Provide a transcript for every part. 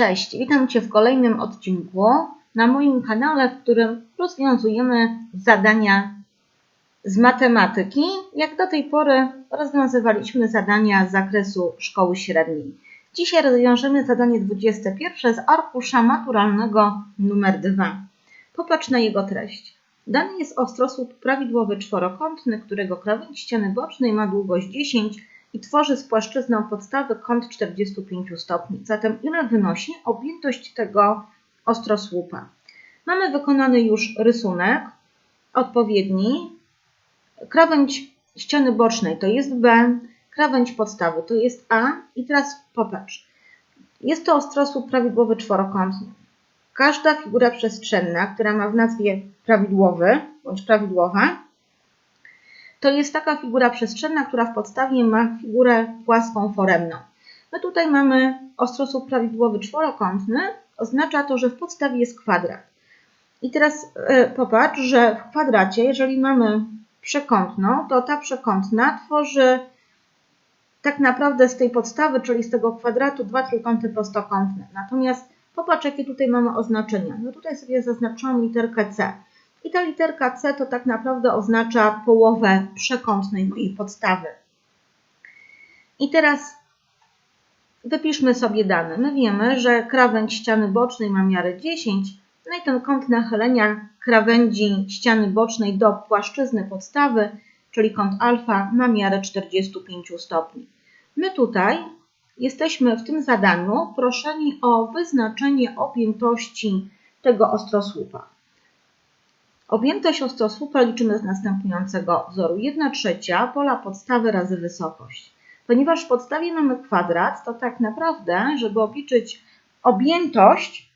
Cześć, witam Cię w kolejnym odcinku na moim kanale, w którym rozwiązujemy zadania z matematyki. Jak do tej pory rozwiązywaliśmy zadania z zakresu szkoły średniej. Dzisiaj rozwiążemy zadanie 21 z arkusza maturalnego numer 2. Popatrz na jego treść. Dany jest ostrosłup prawidłowy czworokątny, którego krawędź ściany bocznej ma długość 10 i tworzy z płaszczyzną podstawy kąt 45 stopni. Zatem ile wynosi objętość tego ostrosłupa? Mamy wykonany już rysunek odpowiedni. Krawędź ściany bocznej to jest B, krawędź podstawy to jest A i teraz popatrz. Jest to ostrosłup prawidłowy czworokątny. Każda figura przestrzenna, która ma w nazwie prawidłowy bądź prawidłowa, to jest taka figura przestrzenna, która w podstawie ma figurę płaską foremną. My tutaj mamy ostrosłup prawidłowy czworokątny, oznacza to, że w podstawie jest kwadrat. I teraz y, popatrz, że w kwadracie, jeżeli mamy przekątną, to ta przekątna tworzy tak naprawdę z tej podstawy, czyli z tego kwadratu, dwa trójkąty prostokątne. Natomiast popatrz, jakie tutaj mamy oznaczenia. No tutaj sobie zaznaczyłam literkę C. I ta literka C to tak naprawdę oznacza połowę przekątnej jej podstawy. I teraz wypiszmy sobie dane. My wiemy, że krawędź ściany bocznej ma miarę 10, no i ten kąt nachylenia krawędzi ściany bocznej do płaszczyzny podstawy, czyli kąt alfa, ma miarę 45 stopni. My tutaj jesteśmy w tym zadaniu proszeni o wyznaczenie objętości tego ostrosłupa. Objętość ostrosłupa liczymy z następującego wzoru. 1 trzecia pola podstawy razy wysokość. Ponieważ w podstawie mamy kwadrat, to tak naprawdę, żeby obliczyć objętość,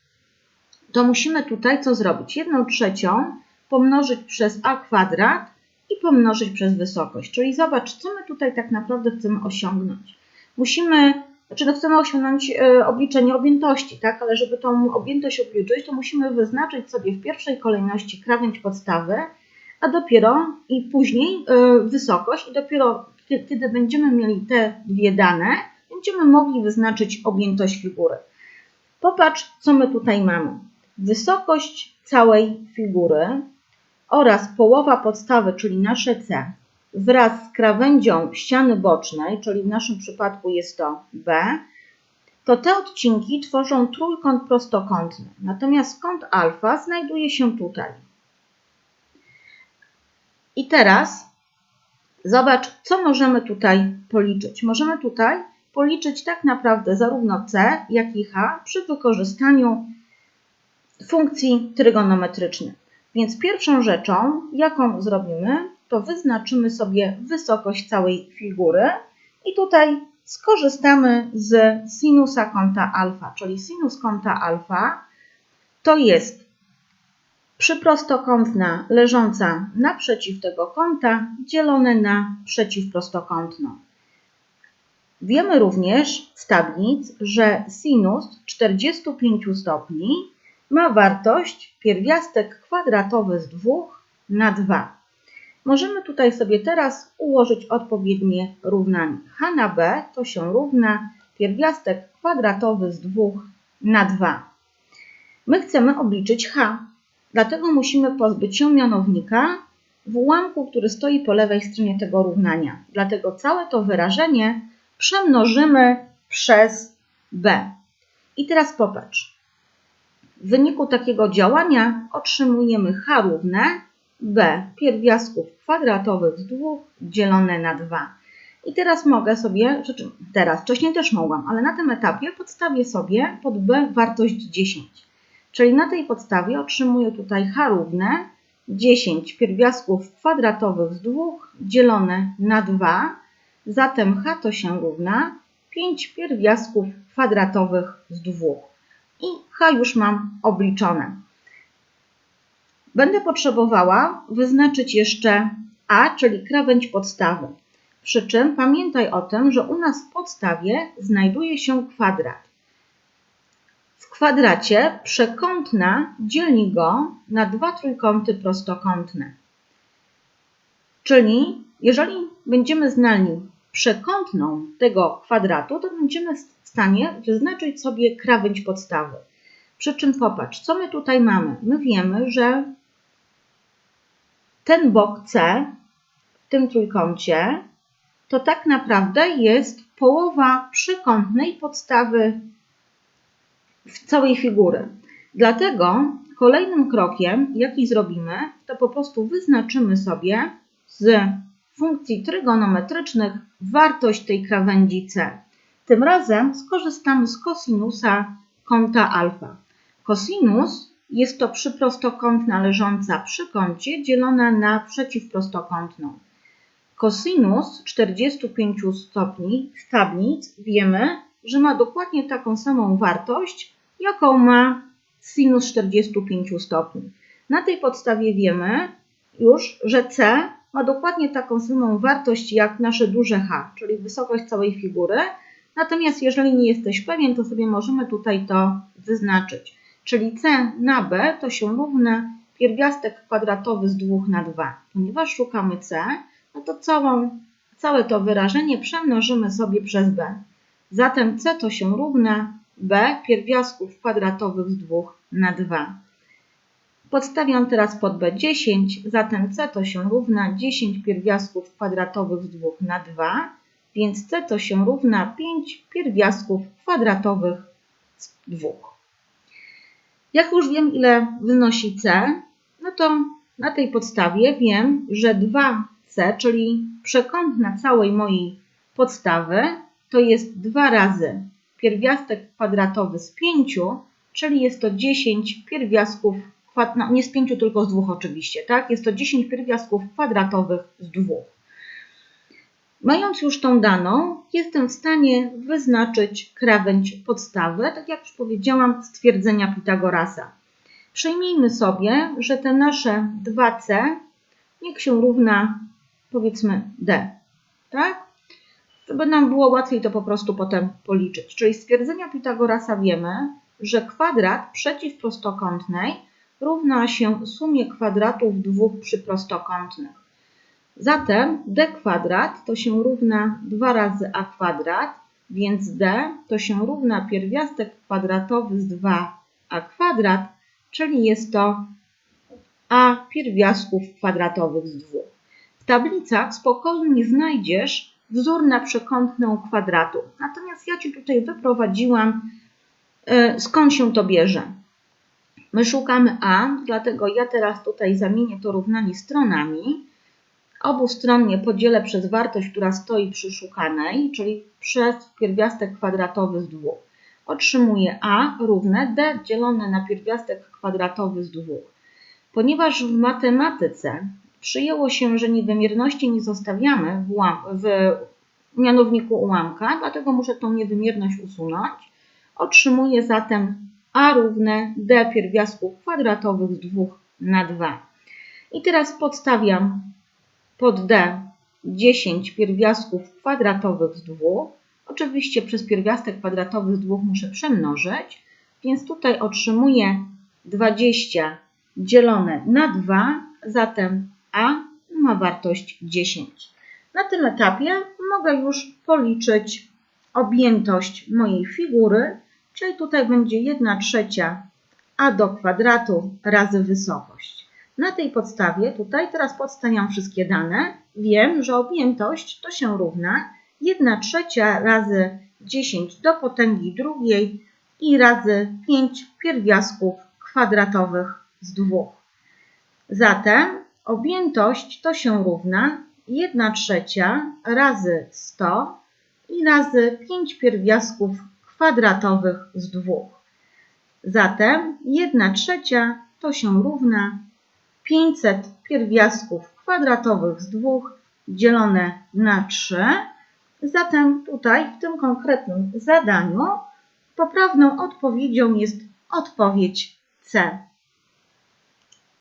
to musimy tutaj co zrobić? 1 trzecią pomnożyć przez a kwadrat i pomnożyć przez wysokość. Czyli zobacz, co my tutaj tak naprawdę chcemy osiągnąć. Musimy znaczy, no chcemy osiągnąć e, obliczenie objętości, tak? ale żeby tą objętość obliczyć, to musimy wyznaczyć sobie w pierwszej kolejności krawędź podstawy, a dopiero i później e, wysokość, i dopiero kiedy będziemy mieli te dwie dane, będziemy mogli wyznaczyć objętość figury. Popatrz, co my tutaj mamy. Wysokość całej figury oraz połowa podstawy, czyli nasze C, wraz z krawędzią ściany bocznej, czyli w naszym przypadku jest to B, to te odcinki tworzą trójkąt prostokątny. Natomiast kąt alfa znajduje się tutaj. I teraz zobacz, co możemy tutaj policzyć. Możemy tutaj policzyć tak naprawdę zarówno C, jak i H przy wykorzystaniu funkcji trygonometrycznych. Więc pierwszą rzeczą, jaką zrobimy, to wyznaczymy sobie wysokość całej figury i tutaj skorzystamy z sinusa kąta alfa, czyli sinus kąta alfa to jest przyprostokątna leżąca naprzeciw tego kąta dzielone na przeciwprostokątną. Wiemy również z tablic, że sinus 45 stopni ma wartość pierwiastek kwadratowy z 2 na 2. Możemy tutaj sobie teraz ułożyć odpowiednie równanie. h na b to się równa pierwiastek kwadratowy z 2 na 2. My chcemy obliczyć h, dlatego musimy pozbyć się mianownika w ułamku, który stoi po lewej stronie tego równania. Dlatego całe to wyrażenie przemnożymy przez b. I teraz popatrz. W wyniku takiego działania otrzymujemy h równe b pierwiastków kwadratowych z 2 dzielone na 2. I teraz mogę sobie, teraz, wcześniej też mogłam, ale na tym etapie podstawię sobie pod b wartość 10. Czyli na tej podstawie otrzymuję tutaj h równe 10 pierwiastków kwadratowych z 2 dzielone na 2. Zatem h to się równa 5 pierwiastków kwadratowych z 2. I h już mam obliczone. Będę potrzebowała wyznaczyć jeszcze A, czyli krawędź podstawy. Przy czym pamiętaj o tym, że u nas w podstawie znajduje się kwadrat. W kwadracie przekątna dzieli go na dwa trójkąty prostokątne. Czyli jeżeli będziemy znali przekątną tego kwadratu, to będziemy w stanie wyznaczyć sobie krawędź podstawy. Przy czym popatrz, co my tutaj mamy? My wiemy, że ten bok C w tym trójkącie to tak naprawdę jest połowa przekątnej podstawy w całej figury. Dlatego kolejnym krokiem, jaki zrobimy, to po prostu wyznaczymy sobie z funkcji trygonometrycznych wartość tej krawędzi C. Tym razem skorzystamy z kosinusa kąta alfa. Kosinus jest to przyprostokątna leżąca przy kącie dzielona na przeciwprostokątną. Kosinus 45 stopni z tablic wiemy, że ma dokładnie taką samą wartość, jaką ma sinus 45 stopni. Na tej podstawie wiemy już, że C ma dokładnie taką samą wartość jak nasze duże H, czyli wysokość całej figury. Natomiast jeżeli nie jesteś pewien, to sobie możemy tutaj to wyznaczyć. Czyli C na B to się równa pierwiastek kwadratowy z 2 na 2. Ponieważ szukamy C, no to całą, całe to wyrażenie przemnożymy sobie przez B. Zatem C to się równa B pierwiastków kwadratowych z 2 na 2. Podstawiam teraz pod B10, zatem C to się równa 10 pierwiastków kwadratowych z 2 na 2, więc C to się równa 5 pierwiastków kwadratowych z 2. Jak już wiem, ile wynosi C, no to na tej podstawie wiem, że 2C, czyli przekątna całej mojej podstawy, to jest 2 razy pierwiastek kwadratowy z 5, czyli jest to 10 pierwiastków, no nie z 5, tylko z 2 oczywiście, tak? Jest to 10 pierwiastków kwadratowych z 2. Mając już tą daną, jestem w stanie wyznaczyć krawędź podstawy, tak jak już powiedziałam, stwierdzenia Pitagorasa. Przyjmijmy sobie, że te nasze 2c niech się równa powiedzmy d, tak? Żeby nam było łatwiej to po prostu potem policzyć. Czyli stwierdzenia Pitagorasa wiemy, że kwadrat przeciwprostokątnej równa się sumie kwadratów dwóch przyprostokątnych. Zatem d kwadrat to się równa 2 razy a kwadrat, więc d to się równa pierwiastek kwadratowy z 2a kwadrat, czyli jest to a pierwiastków kwadratowych z 2. W tablicach spokojnie znajdziesz wzór na przekątną kwadratu. Natomiast ja Ci tutaj wyprowadziłam, e, skąd się to bierze. My szukamy a, dlatego ja teraz tutaj zamienię to równanie stronami obustronnie podzielę przez wartość, która stoi przy szukanej, czyli przez pierwiastek kwadratowy z 2. Otrzymuję a równe d dzielone na pierwiastek kwadratowy z 2. Ponieważ w matematyce przyjęło się, że niewymierności nie zostawiamy w, w mianowniku ułamka, dlatego muszę tą niewymierność usunąć. Otrzymuję zatem a równe d pierwiastków kwadratowych z 2 na 2. I teraz podstawiam pod D 10 pierwiastków kwadratowych z 2. Oczywiście przez pierwiastek kwadratowy z 2 muszę przemnożyć, więc tutaj otrzymuję 20 dzielone na 2, zatem A ma wartość 10. Na tym etapie mogę już policzyć objętość mojej figury, czyli tutaj będzie 1 trzecia a do kwadratu razy wysokość. Na tej podstawie, tutaj teraz podstawiam wszystkie dane, wiem, że objętość to się równa 1 trzecia razy 10 do potęgi drugiej i razy 5 pierwiastków kwadratowych z 2. Zatem objętość to się równa 1 trzecia razy 100 i razy 5 pierwiastków kwadratowych z 2. Zatem 1 trzecia to się równa 500 pierwiastków kwadratowych z 2 dzielone na 3. Zatem tutaj w tym konkretnym zadaniu poprawną odpowiedzią jest odpowiedź C.